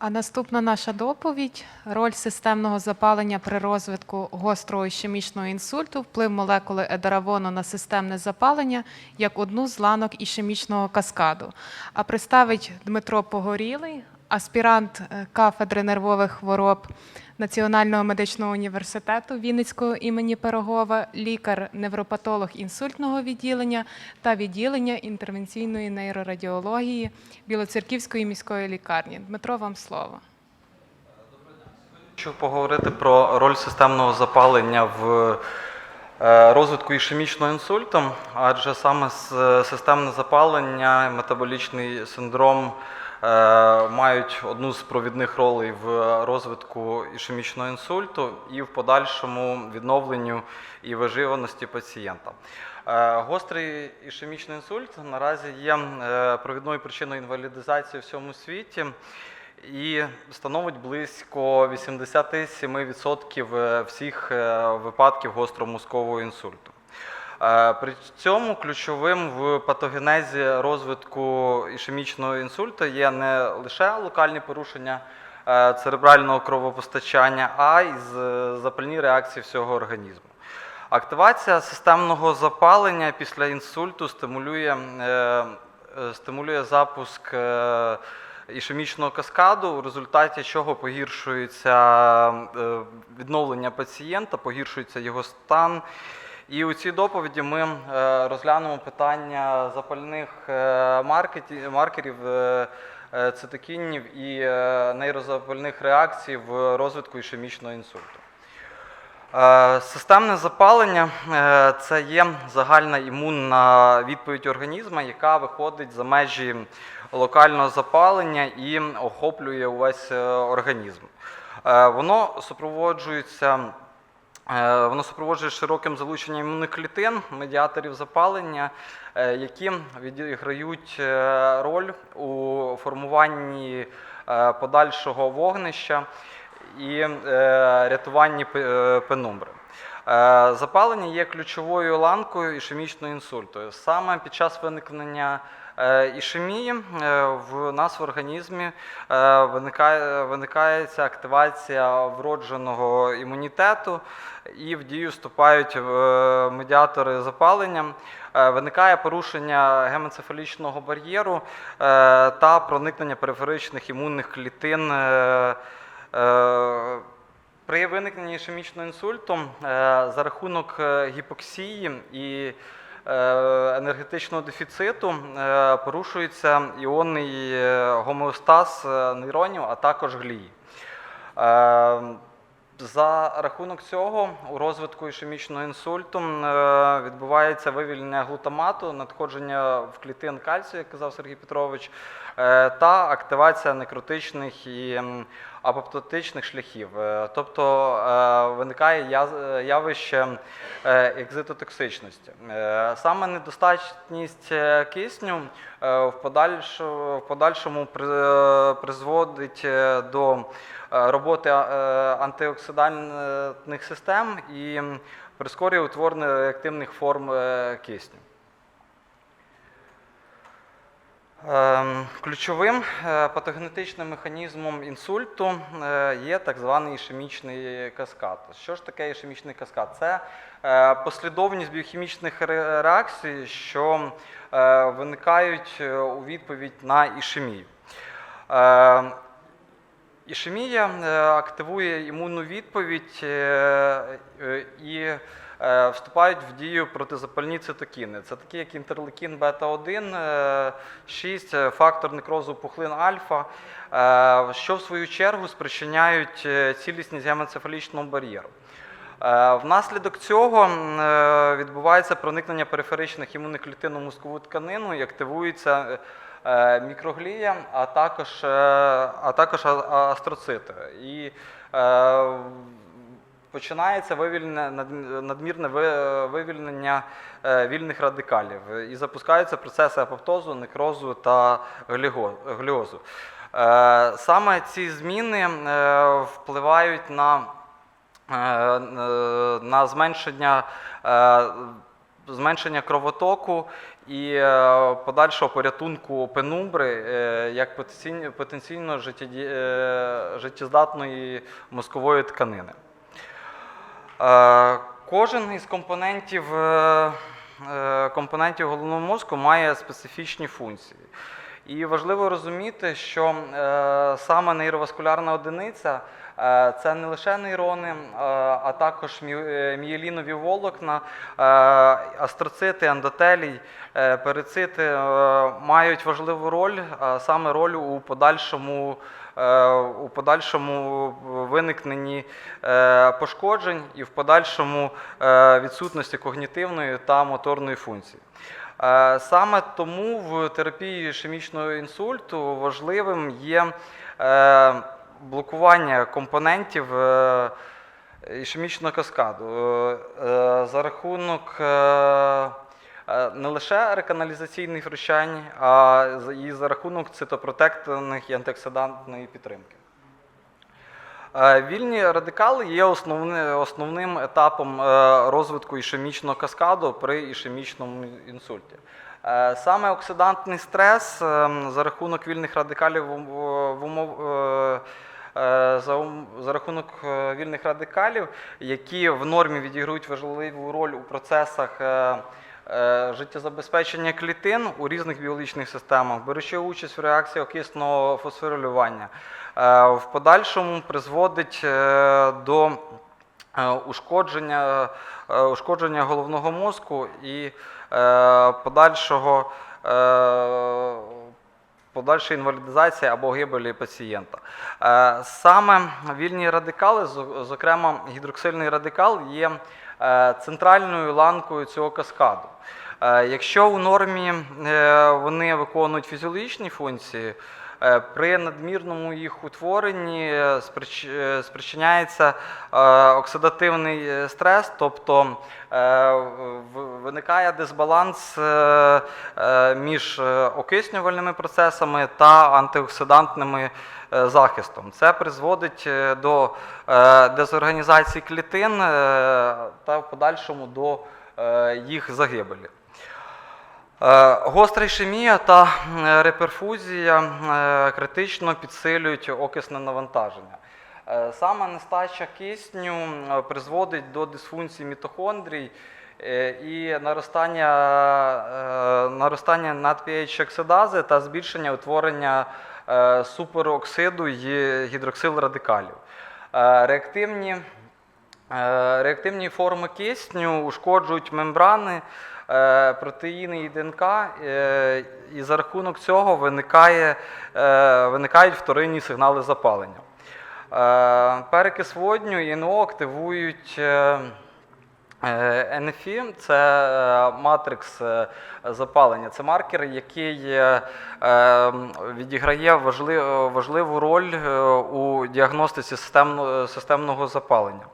А наступна наша доповідь роль системного запалення при розвитку гострого ішемічного інсульту, вплив молекули едаравону на системне запалення як одну з ланок ішемічного каскаду. А представить Дмитро Погорілий, аспірант е, кафедри нервових хвороб Національного медичного університету Вінницького імені Пирогова, лікар-невропатолог інсультного відділення та відділення інтервенційної нейрорадіології Білоцерківської міської лікарні. Дмитро, вам слово. Хочу поговорити про роль системного запалення в е, розвитку ішемічного інсульту, адже саме системне запалення, метаболічний синдром мають одну з провідних ролей в розвитку ішемічного інсульту і в подальшому відновленню і виживаності пацієнта. Е, Гострий ішемічний інсульт наразі є е, провідною причиною інвалідизації в всьому світі і становить близько 87% всіх е, випадків гостромозкового інсульту. При цьому ключовим в патогенезі розвитку ішемічного інсульту є не лише локальні порушення е, церебрального кровопостачання, а й запальні реакції всього організму. Активація системного запалення після інсульту стимулює, е, е, стимулює запуск ішемічного каскаду, у результаті чого погіршується відновлення пацієнта, погіршується його стан. І у цій доповіді ми е, розглянемо питання запальних е, маркерів е, цитокінів і нейрозапальних реакцій в розвитку ішемічного інсульту. Системне запалення це є загальна імунна відповідь організму, яка виходить за межі локального запалення і охоплює увесь організм. Воно супроводжується. Е, Воно супроводжує широким залученням імуноклітин, медіаторів запалення, е, які відіграють е, роль у формуванні подальшого вогнища і рятуванні пенумбри. Е, Запалення є ключовою ланкою ішемічного інсульту. Саме під час виникнення е, ішемії е, в нас в організмі виникає, виникає ця активація вродженого імунітету і в дію вступають медіатори запалення. Виникає порушення гемоцефалічного бар'єру та проникнення периферичних імунних клітин. При виникненні ішемічного інсульту е, за рахунок е, гіпоксії і е, енергетичного дефіциту порушується іонний гомеостаз нейронів, а також глії. За рахунок цього у розвитку ішемічного інсульту відбувається вивільнення глутамату, надходження в клітин кальцію, як казав Сергій Петрович, та активація некротичних і апоптотичних шляхів. Е, Тобто е, виникає яз- явище е, екзитотоксичності. Е, Саме недостатність е, кисню е, в подальш- в подальшому при- призводить е, до е, роботи е, антиоксидантних систем і прискорює утворення реактивних форм е, кисню. Ключовим е, патогенетичним механізмом інсульту е, є так званий ішемічний каскад. Що ж таке ішемічний каскад? Це е, послідовність біохімічних реакцій, що виникають у відповідь на ішемію. Ішемія активує імунну відповідь і вступають в дію протизапальні цитокіни. Це такі, як інтерлейкін бета-1, е, 6, е, фактор некрозу пухлин альфа, е, що в свою чергу спричиняють е, цілісність гемоцефалічного бар'єру. Е, Внаслідок цього е, відбувається проникнення периферичних імунних клітин у мозкову тканину і активується е, мікроглія, а також, е, а також астроцити. І е, починається вивільнення, над- надмірне ви- вивільнення е, вільних радикалів і запускаються процеси апоптозу, некрозу та гліозу. Е, Саме ці зміни е, впливають на на зменшення, зменшення кровотоку і подальшого порятунку пенумбри як потенційно, життєздатної мозкової тканини. Е, Кожен із компонентів, е, е, компонентів головного мозку має специфічні функції. І важливо розуміти, що е, саме нейроваскулярна одиниця е, це не лише нейрони, е, а також мієлінові волокна, астроцити, ендотелій, перицити мають важливу роль, саме роль у подальшому у подальшому виникненні пошкоджень і в подальшому відсутності когнітивної та моторної функції. Е, Саме тому в терапії ішемічного інсульту важливим є е, блокування компонентів е, ішемічного каскаду за рахунок не лише реканалізаційних втручань, а і за рахунок цитопротективних і антиоксидантної підтримки. Е, Вільні радикали є основни- основним етапом е, розвитку ішемічного каскаду при ішемічному інсульті. Е, Саме оксидантний стрес за рахунок вільних радикалів в умов. За, рахунок вільних радикалів, які в нормі відіграють важливу роль у процесах життєзабезпечення клітин у різних біологічних системах, беручи участь в реакції окисного фосфорилювання, в подальшому призводить е, до е, ушкодження, е, ушкодження головного мозку і е, подальшого. е, Подальшої інвалідизації або гибелі пацієнта. Е, Саме вільні радикали, зокрема гідроксильний радикал, є е, центральною ланкою цього каскаду. Е, Якщо у нормі е, вони виконують фізіологічні функції, е, при надмірному їх утворенні е, е, спричиняється е, оксидативний е, стрес, тобто е, виникає дисбаланс е, е, між е, окиснювальними процесами та антиоксидантними е, захистом. Це призводить е, до е, дезорганізації клітин е, та в подальшому до е, їх загибелі. Е, Гостра ішемія та реперфузія е, критично підсилюють окисне навантаження. Е, Саме нестача кисню призводить до дисфункції мітохондрій і наростання, наростання надпH-оксидази та збільшення утворення супероксиду і гідроксилрадикалів. Е, Реактивні Реактивні форми кисню ушкоджують мембрани, е, протеїни і ДНК, е, і за рахунок цього виникає, е, виникають вторинні сигнали запалення. Е, Перекис водню і НО активують е, е, НФІ – це е, матрикс е, запалення. Це маркер, який е, е, відіграє важливу роль е, у діагностиці системного запалення.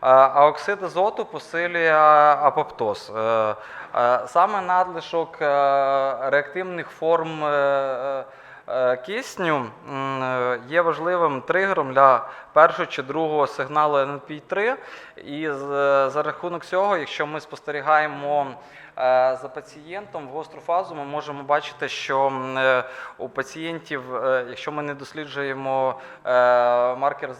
А оксид азоту посилює апоптоз. Е, е, Саме надлишок е, реактивних форм кисню є важливим тригером для першого чи другого сигналу NP3. І за рахунок цього, якщо ми спостерігаємо за пацієнтом в гостру фазу, ми можемо бачити, що е, у пацієнтів, е, якщо ми не досліджуємо е, маркер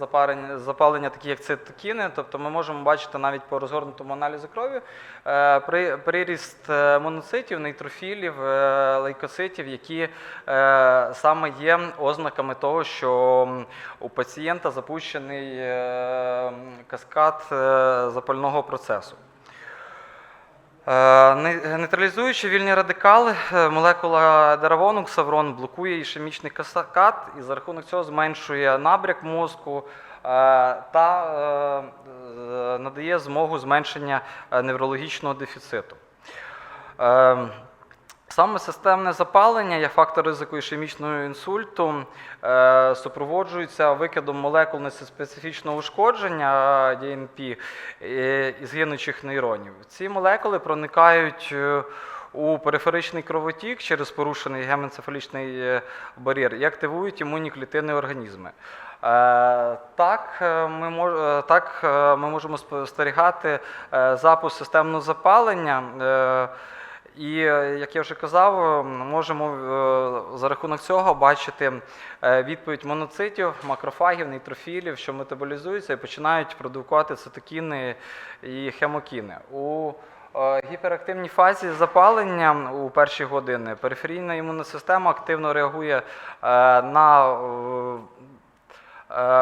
запалення, такі як цитокіни, тобто ми можемо бачити навіть по розгорнутому аналізу крові е, при- приріст е, моноцитів, нейтрофілів, е, лейкоцитів, які е, саме є ознаками того, що у пацієнта запущений е, каскад е, запального процесу. Е, не- Нейтралізуючи вільні радикали, е, молекула деравону ксаврон блокує ішемічний каскад і за рахунок цього зменшує набряк мозку е, та надає змогу зменшення неврологічного дефіциту. Саме системне запалення є фактор ризику ішемічного інсульту, е, супроводжується викидом молекул неспецифічного ушкодження е, ДНП е, із гинучих нейронів. Ці молекули проникають у периферичний кровотік через порушений геменцефалічний е, бар'єр і активують імунні клітини організми. Так, ми мож, так ми можемо спостерігати запуск системного запалення. І е, як я вже казав, е, можемо е, за рахунок цього бачити е, відповідь моноцитів, макрофагів, нейтрофілів, що метаболізуються і починають продукувати цитокіни і хемокіни. У гіперактивній фазі запалення у перші години периферійна імунна система активно реагує на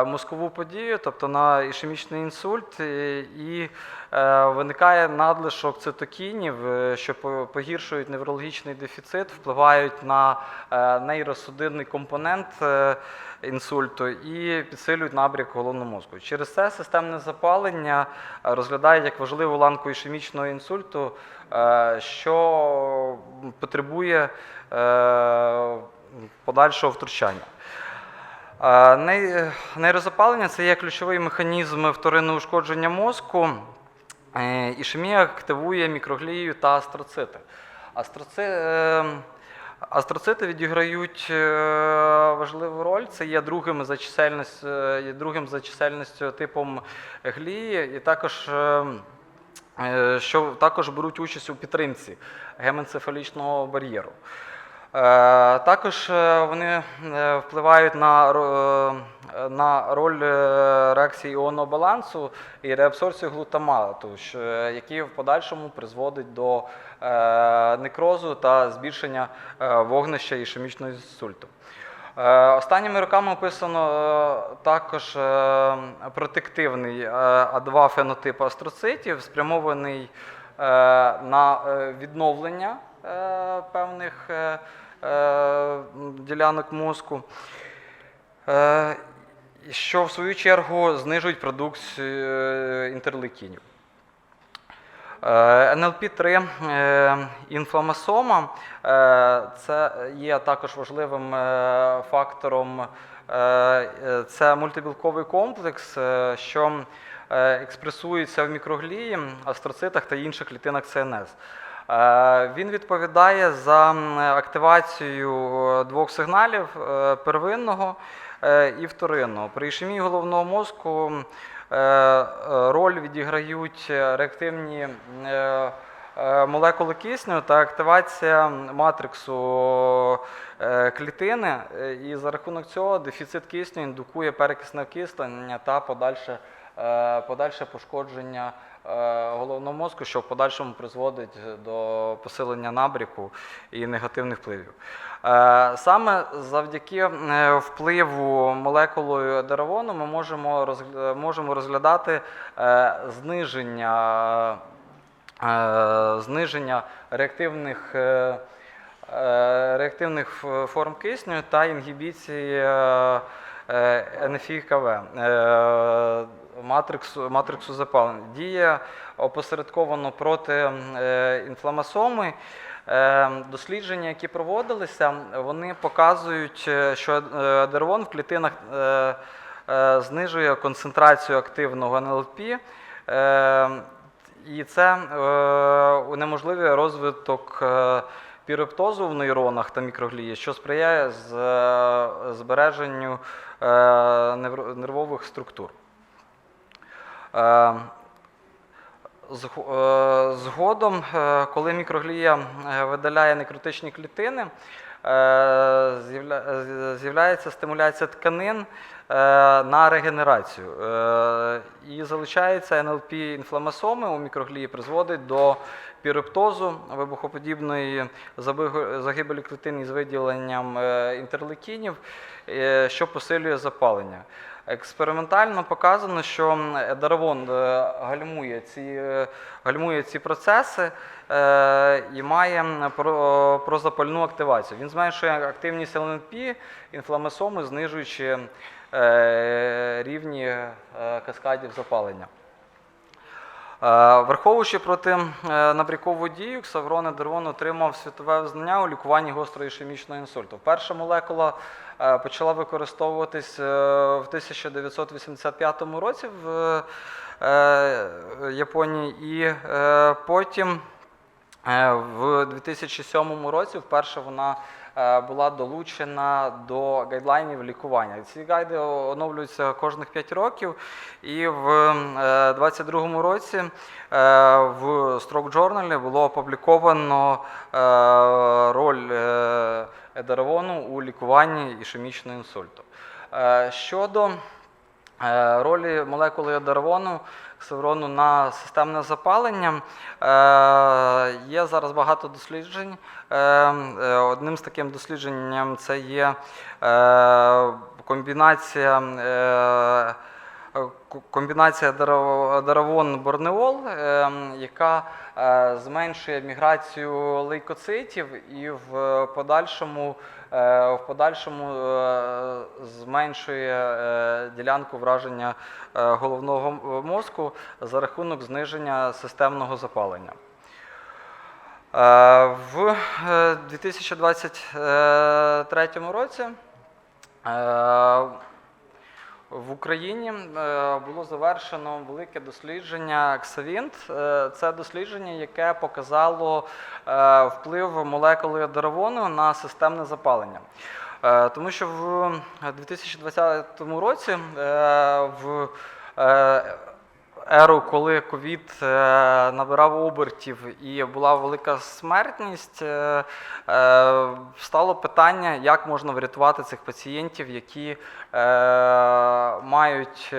мозкову подію, тобто на ішемічний інсульт, е, і е, виникає надлишок цитокінів, е, що погіршують неврологічний дефіцит, впливають на е, нейросудинний компонент е, інсульту і підсилюють набряк головного мозку. Через це системне запалення е, розглядають як важливу ланку ішемічного інсульту, е, що потребує е, подальшого втручання. Ней- Нейрозапалення це є ключовий механізм вторинного ушкодження мозку. Е, Ішемія активує мікроглію та астроцити. Астроци... е, Астроцити відіграють е, важливу роль. Це є другим за чисельністю, другим за чисельністю типом глії, і також, що також беруть участь у підтримці геменцефалічного бар'єру. Е, Також е, вони е, впливають на, на роль реакції іонного балансу і реабсорбцію глутамату, е, в подальшому призводить до некрозу та збільшення вогнища ішемічного інсульту. Останніми роками описано також протективний е, А2 фенотип астроцитів, спрямований на відновлення певних е, е, ділянок мозку, е, що в свою чергу знижують продукцію е, інтерлейкінів. Е, НЛП-3 е, інфламасома е, це є також важливим е, фактором. Е, е, Це мультибілковий комплекс, е, що е, експресується в мікроглії, астроцитах та інших клітинах ЦНС. Е, Він відповідає за активацію е, двох сигналів е, первинного і вторинного. При ішемії головного мозку роль відіграють реактивні молекули кисню та активація матриксу клітини, і за рахунок цього дефіцит кисню індукує перекисне окислення та подальше, подальше пошкодження головного мозку, що в подальшому призводить до посилення набряку і негативних впливів. Е, Саме завдяки е, впливу молекулою деравону ми можемо розглядати е, зниження, е, зниження реактивних, е, е, реактивних форм кисню та інгібіції е, е, НФІ-КВ, е, матриксу, матриксу запалення. Діє опосередковано проти е, інфламасоми. Е, Дослідження, які проводилися, вони показують, е, що е, дервон в клітинах знижує концентрацію активного НЛП, і це унеможливлює розвиток пірептозу в нейронах та мікроглії, що сприяє збереженню нервових структур. Е, е, Згодом, е, коли мікроглія видаляє некротичні клітини, з'явля- з'являється стимуляція тканин на регенерацію. І залучається НЛП інфламасоми у мікроглії, призводить до пірептозу, вибухоподібної загибелі клітин із виділенням е, інтерлейкінів, е, що посилює запалення. Експериментально показано, що едаравон е, гальмує ці, гальмує ці процеси і має прозапальну активацію. Він зменшує активність ЛНП, інфламасоми, знижуючи рівні каскадів запалення. Е, Враховуючи проти е, набрякову дію, Ксаврон Едервон отримав світове визнання у лікуванні гострого ішемічного інсульту. Перша молекула е, почала використовуватись в 1985 році в Японії, і потім в 2007 році вперше вона була долучена до гайдлайнів лікування. Ці гайди оновлюються кожних 5 років, і в 2022 році е, в Stroke Journal було опубліковано е, роль е, едаравону у лікуванні ішемічного інсульту. Е, Щодо е, ролі молекули едаравону, ксаврону на системне запалення, е, є зараз багато досліджень. Е, е, Одним з таким дослідженням це є комбінація. Комбінація даравон борнеол яка зменшує міграцію лейкоцитів і в подальшому, в подальшому е, зменшує е, ділянку враження е, головного мозку за рахунок зниження системного запалення. Е, В е, 2023 році е, в Україні е, було завершено велике дослідження Ксавінт. Е, Це дослідження, яке показало е, вплив молекули даровону на системне запалення. Тому що в 2020 році в еру, коли ковід е, набирав обертів і була велика смертність, е, е, стало питання, як можна врятувати цих пацієнтів, які мають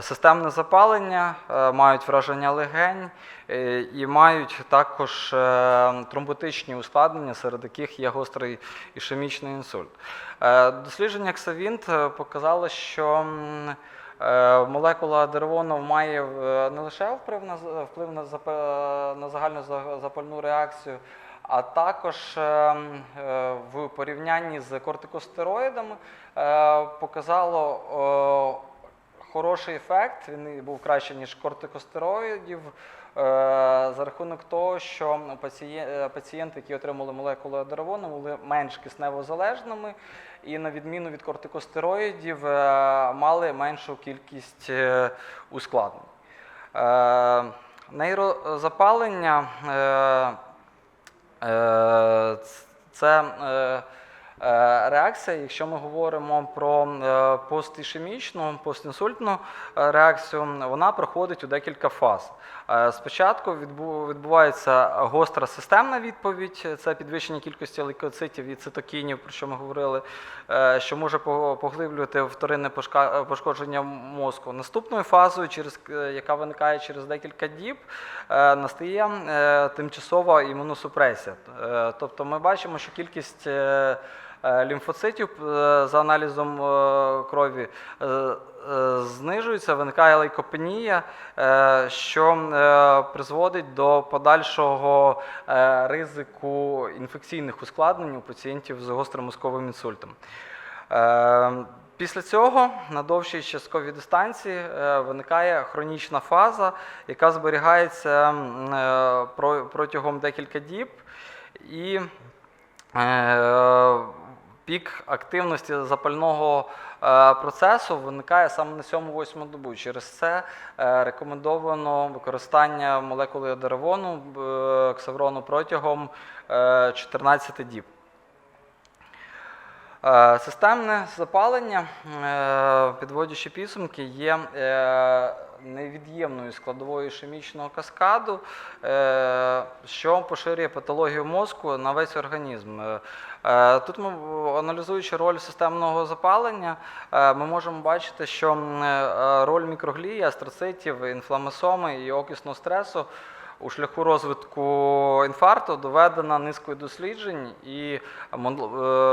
системне запалення, мають враження легень і мають також тромботичні ускладнення, серед яких є гострий ішемічний інсульт. Дослідження Ксавінт показало, що Молекула деревону має е, не лише вплив на вплив на на загальну запальну реакцію, а також е, м, е, в порівнянні з кортикостероїдами е, показало е, хороший ефект. Він був краще ніж кортикостероїдів. Е, За рахунок того, що е, пацієнти, які отримали молекулу деревону, були менш кисневозалежними і на відміну від кортикостероїдів е, мали меншу кількість е, ускладнень. Е, Нейрозапалення е, е, це е, е, реакція, якщо ми говоримо про е, постішемічну, постінсультну е, реакцію, вона проходить у декілька фаз. Е, Спочатку відбувається гостра системна відповідь, це підвищення кількості лейкоцитів і цитокінів, про що ми говорили, е, що може поглиблювати вторинне пошкодження мозку. Наступною фазою, е, яка виникає через декілька діб, настає тимчасова імуносупресія. Тобто ми бачимо, що кількість лімфоцитів е, за аналізом е, крові е, е, знижується, виникає лейкопенія, е, що е, призводить до подальшого е, ризику інфекційних ускладнень у пацієнтів з гострим мозковим інсультом. Е, Після цього на довшій частковій дистанції е, виникає хронічна фаза, яка зберігається е, протягом декілька діб. І е, пік активності запального е, процесу виникає саме на 7-8 добу. Через це е, рекомендовано використання молекули деревону е, ксаврону протягом е, 14 діб. Системне запалення, підводячи підсумки, є невід'ємною складовою ішемічного каскаду, е, що поширює патологію мозку на весь організм. Е, е, Тут ми, аналізуючи роль системного запалення, ми можемо бачити, що роль мікроглії, астроцитів, інфламасоми і окисного стресу у шляху розвитку інфаркту доведена низкою досліджень, і е,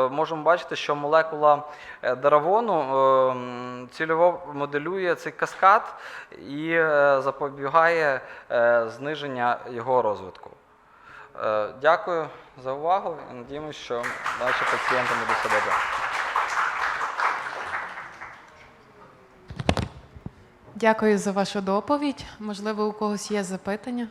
можемо бачити, що молекула е, даравону е, цільово моделює цей каскад і запобігає зниження його розвитку. Дякую за увагу надіємося, що наші пацієнти будуть себе добре. Дякую за вашу доповідь. Можливо, у когось є запитання?